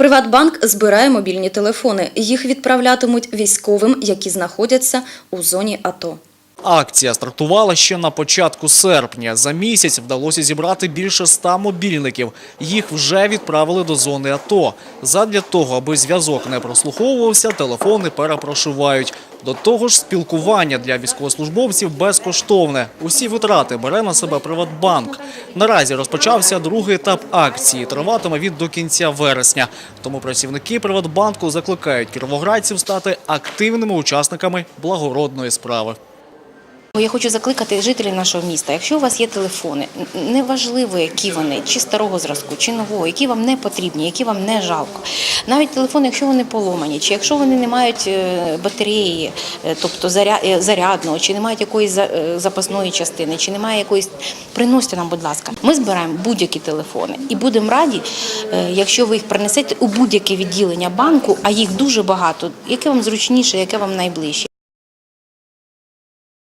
Приватбанк збирає мобільні телефони. Їх відправлятимуть військовим, які знаходяться у зоні АТО. Акція стартувала ще на початку серпня. За місяць вдалося зібрати більше ста мобільників. Їх вже відправили до зони АТО. Задля того, аби зв'язок не прослуховувався, телефони перепрошивають. До того ж, спілкування для військовослужбовців безкоштовне. Усі витрати бере на себе Приватбанк. Наразі розпочався другий етап акції. Триватиме він до кінця вересня. Тому працівники Приватбанку закликають кіровоградців стати активними учасниками благородної справи. Я хочу закликати жителів нашого міста. Якщо у вас є телефони, неважливо, які вони, чи старого зразку, чи нового, які вам не потрібні, які вам не жалко. Навіть телефони, якщо вони поломані, чи якщо вони не мають е, батареї, е, тобто е, зарядного, чи не мають якоїсь за- запасної частини, чи немає якоїсь, приносьте нам, будь ласка. Ми збираємо будь-які телефони і будемо раді, якщо ви їх принесете у будь-яке відділення банку, а їх дуже багато, яке вам зручніше, яке вам найближче.